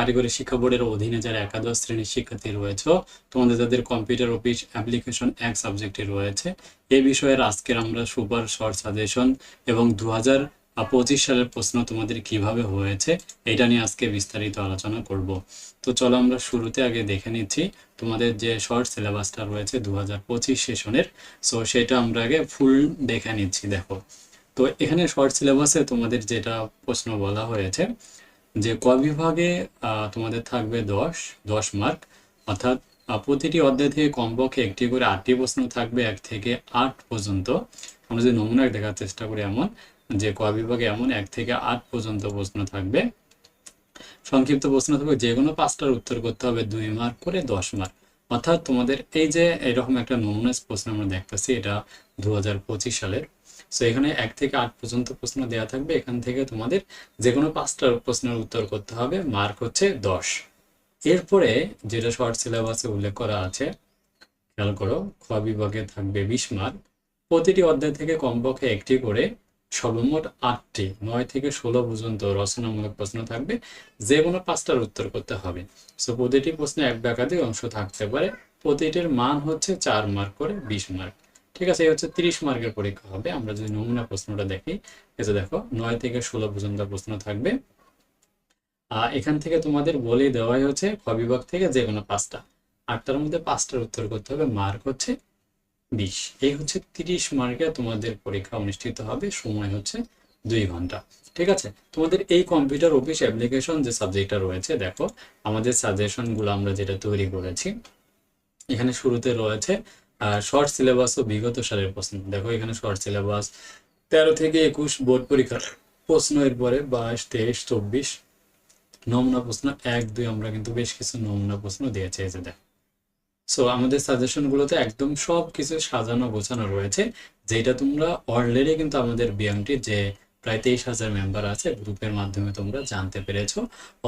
কারিগরি শিক্ষা বোর্ডের অধীনে যারা একাদশ শ্রেণির শিক্ষার্থী রয়েছে, তোমাদের যাদের কম্পিউটার অফিস অ্যাপ্লিকেশন এক সাবজেক্টে রয়েছে এই বিষয়ের আজকের আমরা সুপার শর্ট সাজেশন এবং দু পঁচিশ সালের প্রশ্ন তোমাদের কীভাবে হয়েছে, এটা নিয়ে আজকে বিস্তারিত আলোচনা করব। তো চলো আমরা শুরুতে আগে দেখে নিচ্ছি তোমাদের যে শর্ট সিলেবাসটা রয়েছে দু হাজার পঁচিশ সেশনের সো সেটা আমরা আগে ফুল দেখে নিচ্ছি, দেখো। তো এখানে শর্ট সিলেবাসে তোমাদের যেটা প্রশ্ন বলা হয়েছে যে ক বিভাগে তোমাদের থাকবে দশ দশ মার্ক অর্থাৎ প্রতিটি অধ্যায় থেকে কমপক্ষে একটি করে আটটি প্রশ্ন থাকবে, এক থেকে আট পর্যন্ত। আমরা যদি নমুনা দেখার চেষ্টা করি এমন, যে ক বিভাগে এমন এক থেকে আট পর্যন্ত প্রশ্ন থাকবে। সংক্ষিপ্ত প্রশ্ন থাকবে, যে কোনো পাঁচটার উত্তর করতে হবে, দুই মার্ক করে দশ মার্ক অর্থাৎ তোমাদের এই যে, এরকম একটা নমুনা প্রশ্ন আমরা দেখতেছি, এটা দু হাজার পঁচিশ সালের। সো এখানে এক থেকে আট পর্যন্ত প্রশ্ন দেওয়া থাকবে। এখান থেকে তোমাদের যে কোনো পাঁচটা প্রশ্নের উত্তর করতে হবে। মার্ক হচ্ছে দশ। এরপরে যেটা শর্ট সিলেবাসে উল্লেখ করা আছে, খেয়াল করো, খ বিভাগে থাকবে বিশ মার্ক। প্রতিটি অধ্যায় থেকে কমপক্ষে একটি করে, সর্বমোট আটটি, নয় থেকে ষোলো পর্যন্ত রচনামূলক প্রশ্ন থাকবে। যে কোনো পাঁচটার উত্তর করতে হবে। সো প্রতিটি প্রশ্নে এক বা একাধিক অংশ থাকতে পারে। প্রতিটির মান হচ্ছে চার মার্ক করে বিশ মার্ক। ঠিক আছে, এই হচ্ছে তিরিশ মার্কের পরীক্ষা হবে। আমরা যদি নমুনা প্রশ্নটা দেখি যে দেখো, নয় থেকে ষোলো পর্যন্ত প্রশ্ন থাকবে। এখান থেকে তোমাদের বলে দেওয়াই হচ্ছে খ বিভাগ থেকে যে কোনো পাঁচটা। আটটার মধ্যে পাঁচটার উত্তর করতে হবে, মার্ক হচ্ছে বিশ। এই হচ্ছে তিরিশ মার্কে তোমাদের পরীক্ষা অনুষ্ঠিত হবে, সময় হচ্ছে দুই ঘণ্টা। ঠিক আছে, তোমাদের এই কম্পিউটার অফিস অ্যাপ্লিকেশন যে সাবজেক্টটা রয়েছে, দেখো, আমাদের সাজেশনগুলো আমরা যেটা তৈরি করেছি, এখানে শুরুতে রয়েছে শর্ট সিলেবাস ও বিগত সালের প্রশ্ন। দেখো এখানে শর্ট সিলেবাস তেরো থেকে একুশ বোর্ড পরীক্ষার প্রশ্ন এরপরে বাইশ, তেইশ, চব্বিশ। নমুনা প্রশ্ন এক, দুই, আমরা কিন্তু বেশ কিছু নমুনা প্রশ্ন দিয়েছি, এই যে দেখো। সো আমাদের সাজেশন গুলোতে একদম সব কিছু সাজানো গোছানো রয়েছে, যেটা তোমরা অলরেডি কিন্তু আমাদের বিএমটি যে প্রায় তেইশ হাজার মেম্বার আছে গ্রুপের মাধ্যমে তোমরা জানতে পেরেছ।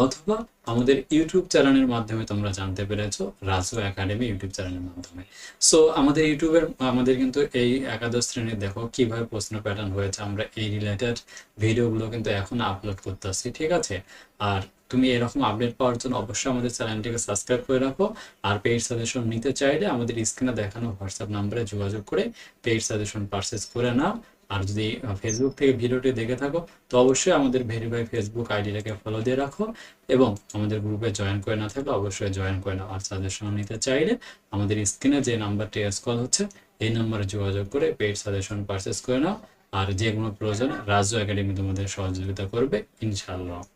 অথবা আমাদের ইউটিউব চ্যানেলের মাধ্যমে তোমরা জানতে পেরেছ রাজু একাডেমি ইউটিউব চ্যানেলের মাধ্যমে। সো আমাদের ইউটিউবের আমাদের কিন্তু এই একাদশ শ্রেণির দেখো, কীভাবে প্রশ্ন প্যাটার্ন হয়েছে, আমরা এই রিলেটেড ভিডিওগুলো কিন্তু এখন আপলোড করতেছি ঠিক আছে? আর তুমি এরকম আপডেট পাওয়ার জন্য অবশ্যই আমাদের চ্যানেলটিকে সাবস্ক্রাইব করে রাখো আর পেইড সাজেশন নিতে চাইলে আমাদের স্ক্রিনে দেখানো হোয়াটসঅ্যাপ নাম্বারে যোগাযোগ করে পেইড সাজেশন পারচেস করে নাও। আর যদি ফেসবুক থেকে ভিডিওটি দেখে থাকো, তো অবশ্যই আমাদের ভেরিফাই ফেসবুক আইডিটাকে ফলো দিয়ে রাখো এবং আমাদের গ্রুপে জয়েন করে না থাকলে অবশ্যই জয়েন করে নাও। আর সাজেশন নিতে চাইলে আমাদের স্ক্রিনে যে নাম্বারটি কল হচ্ছে, এই নাম্বারে যোগাযোগ করে পেইড সাজেশন পারচেস করে নাও। আর যে কোনো প্রয়োজনে রাজু একাডেমি তোমাদের সহযোগিতা করবে, ইনশাআল্লাহ।